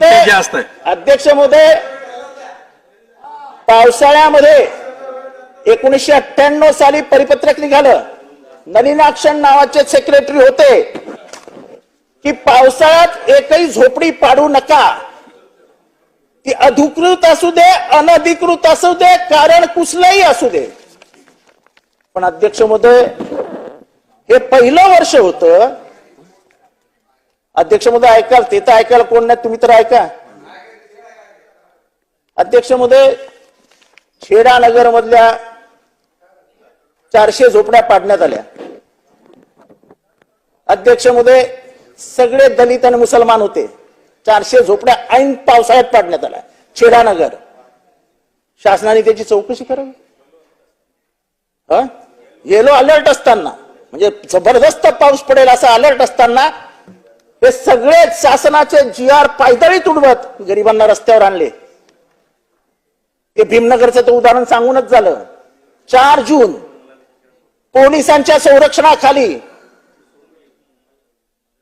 जास्त आहे. अध्यक्ष महोदय पावसाळ्यामध्ये एकोणीसशे अठ्ठ्याण्णव साली परिपत्रक निघालं. नलिनाक्षण नावाचे सेक्रेटरी होते. की पावसाळ्यात एकही झोपडी पाडू नका. ती अधिकृत असू दे अनधिकृत असू दे कारण कुठलंही असू दे. पण अध्यक्ष महोदय हे पहिलं वर्ष होतं अध्यक्षमध्ये ऐकाल ते तर ऐकायला कोण नाही तुम्ही तर ऐका. अध्यक्षमध्ये खेडा नगर मधल्या चारशे झोपड्या पाडण्यात आल्या. अध्यक्षमध्ये सगळे दलित आणि मुसलमान होते. चारशे झोपड्या ऐन पावसाळ्यात पाडण्यात आल्या. खेडा नगर शासनाने त्याची चौकशी करावी. येलो अलर्ट असताना म्हणजे जबरदस्त पाऊस पडेल असा अलर्ट असताना हे सगळेच शासनाचे जी आर पायदळी तुडवत गरिबांना रस्त्यावर आणले. ते भीमनगरचं तर उदाहरण सांगूनच झालं. चार जून पोलिसांच्या संरक्षणाखाली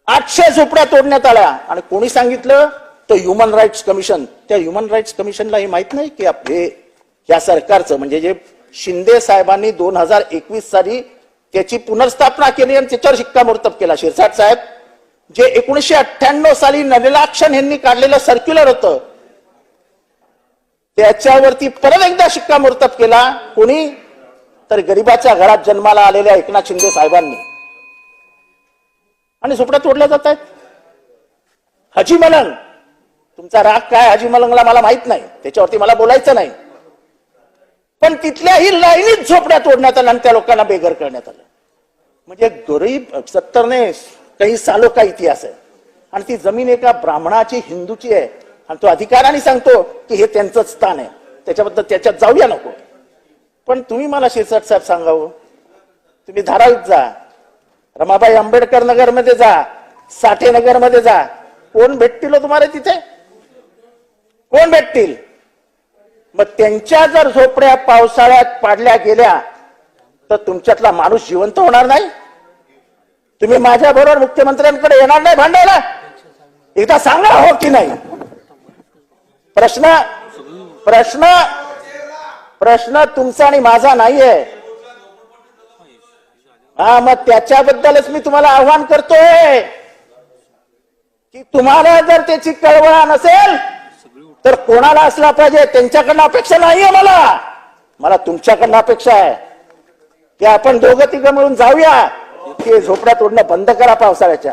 आठशे झोपड्या तोडण्यात आल्या. आणि कोणी सांगितलं? तर ह्युमन राईट्स कमिशन त्या ह्युमन राईट्स कमिशनला हे माहीत नाही की आपले हे या सरकारचं म्हणजे जे शिंदे साहेबांनी दोन हजार एकवीस साली त्याची पुनर्स्थापना केली आणि त्याच्यावर शिक्कामोर्तब केला. शिरसाट साहेब जे एकोणीसशे अठ्ठ्याण्णव साली नलिलाक्षण यांनी काढलेलं सर्क्युलर होतं त्याच्यावरती परत एकदा शिक्कामोर्तब केला. कोणी? तर गरिबाच्या घरात जन्माला आलेल्या एकनाथ शिंदे साहेबांनी. आणि झोपड्या तोडल्या जात आहेत. हजी मलंग. तुमचा राग काय हजी मलंगला मला माहीत नाही. त्याच्यावरती मला बोलायचं नाही. पण तिथल्याही लाईनीत झोपड्या तोडण्यात आल्या आणि त्या लोकांना बेघर करण्यात आलं. म्हणजे गरीब सत्तरने काही सालो का इतिहास आहे. आणि ती जमीन एका ब्राह्मणाची हिंदूची आहे. आणि तो अधिकाराने सांगतो की हे त्यांचं स्थान आहे. त्याच्याबद्दल त्याच्यात जाऊया नको. पण तुम्ही मला शिरसाट साहेब सांगावं? तुम्ही धारावीत जा. रमाबाई आंबेडकर नगरमध्ये जा. साठे नगरमध्ये जा. कोण भेटतील हो तुम्हाला तिथे? कोण भेटतील? मग त्यांच्या जर झोपड्या पावसाळ्यात पाडल्या गेल्या तर तुमच्यातला माणूस जिवंत होणार नाही? तुम्ही माझ्या बरोबर मुख्यमंत्र्यांकडे येणार नाही भांडायला? एकदा सांगा हो की नाही? प्रश्न प्रश्न प्रश्न तुमचा आणि माझा नाहीये. हा मग त्याच्याबद्दलच मी तुम्हाला आव्हान करतोय. की तुम्हाला जर त्याची कळवळा नसेल तर कोणाला असला पाहिजे? त्यांच्याकडनं अपेक्षा नाहीये मला. मला तुमच्याकडनं अपेक्षा आहे. की आपण दोघं तिघं मिळून जाऊया. की झोपड्या तोडणं बंद करा पावसाळ्याच्या.